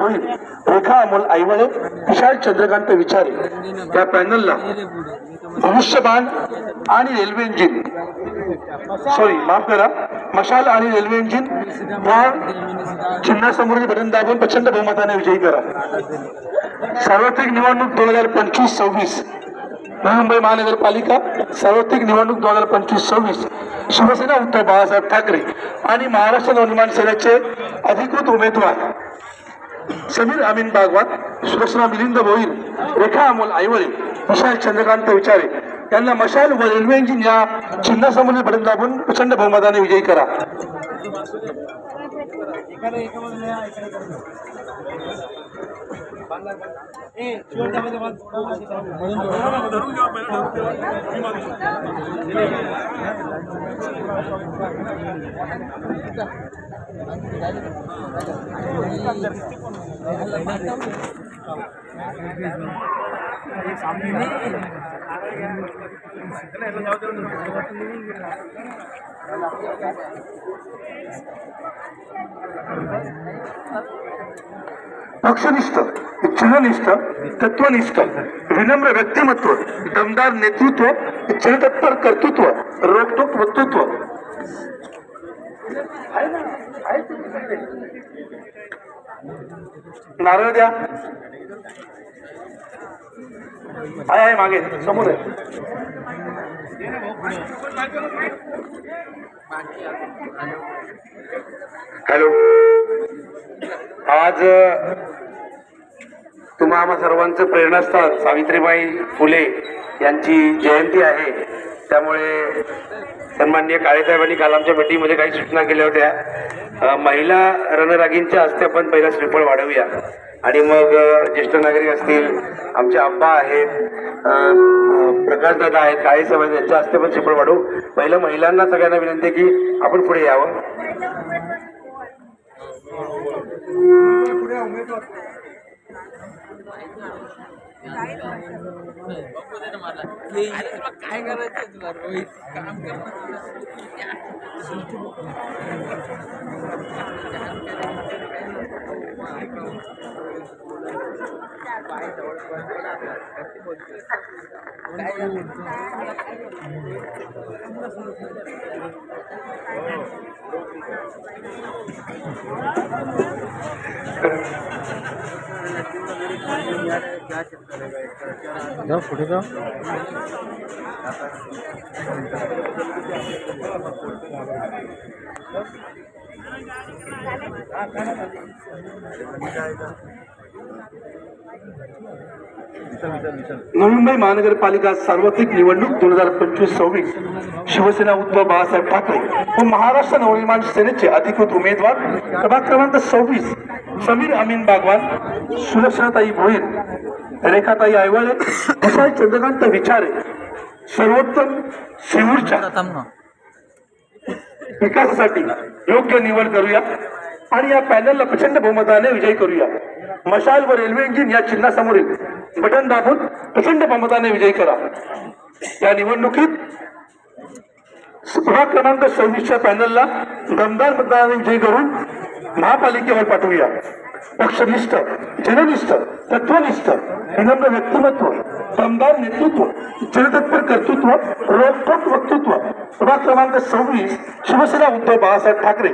होईल रेखा अमोल आईवळे विशाल चंद्रकांत विचारे या पॅनलला भविष्यबाण आणि रेल्वे इंजिन. सॉरी माफ करा. मशाल आणि रेल्वे इंजिन या चिन्हासमोरील बटन दाबून प्रचंड बहुमताने विजयी करा. सार्वत्रिक निवडणूक दोन हजार पंचवीस सव्वीस. मुंबई महानगरपालिका सार्वत्रिक निवडणूक दोन हजार पंचवीस सव्वीस. शिवसेना उद्धव बाळासाहेब ठाकरे आणि महाराष्ट्र नवनिर्माण सेनेचे अधिकृत उमेदवार समीर अमीन बागवान सुलक्षणा मिलिंद भोईर रेखा अमोल आईवळे विशाल चंद्रकांत विचारे. यांना मशाल व रेल्वे इंजिन या चिन्हासमोरील बटन दाबून प्रचंड बहुमताने विजयी करा. पक्षनिष्ठ चिन्हनिष्ठ तत्वनिष्ठ विनम्र व्यक्तिमत्व दमदार नेतृत्व चिरतत्पर कर्तृत्व रोखोक वक्तृत्व नारळ द्या. आहे आहे मागे समोर आहे. हॅलो. आज तुम्हाला तुम्हा आम्हा सर्वांचं प्रेरणास्थान सावित्रीबाई फुले यांची जयंती आहे. त्यामुळे सन्माननीय काळेसाहेबांनी काल आमच्या मिटिंगमध्ये काही सूचना केल्या होत्या. महिला रणरागींच्या हस्ते आपण पहिला श्रीफळ वाढवूया. आणि मग ज्येष्ठ नागरिक असतील आमचे आब्बा आहेत प्रकाशदादा आहेत काळेसाहेब यांच्या हस्ते पण श्रीफळ वाढवू. पहिलं महिलांना सगळ्यांना विनंती आहे की आपण पुढे यावं. काय करायचं तुला रोहित काम करणं पुढे जा नवी मुंबई महानगरपालिका सार्वत्रिक निवडणूक दोन हजार पंचवीस सव्वीस. शिवसेना उद्धव बाळासाहेब ठाकरे व महाराष्ट्र नवनिर्माण सेनेचे अधिकृत उमेदवार प्रभाग क्रमांक सव्वीस समीर अमीन बागवान सुलक्षणाताई भोईर रेखाताई आयवाळे विशाल चंद्रकांत विचारे सर्वोत्तम शिवूरच्या विकासासाठी योग्य निवड करूया आणि या पॅनलला प्रचंड बहुमताने विजयी करूया. मशाल व रेल्वे इंजिन या चिन्हासमोरील बटन दाबून प्रचंड बहुमताने विजयी करा. या निवडणुकीत प्रभाग क्रमांक सव्वीसच्या पॅनलला दमदार मतदानाने विजयी करून महापालिकेवर पाठवूया. पक्षनिष्ठ जननिष्ठ तत्वनिष्ठ विनम्र व्यक्तिमत्व दमदार नेतृत्व जनतत्पर कर्तृत्व रोखोक वक्तृत्व. प्रभाग क्रमांक सव्वीस शिवसेना उद्धव बाळासाहेब ठाकरे.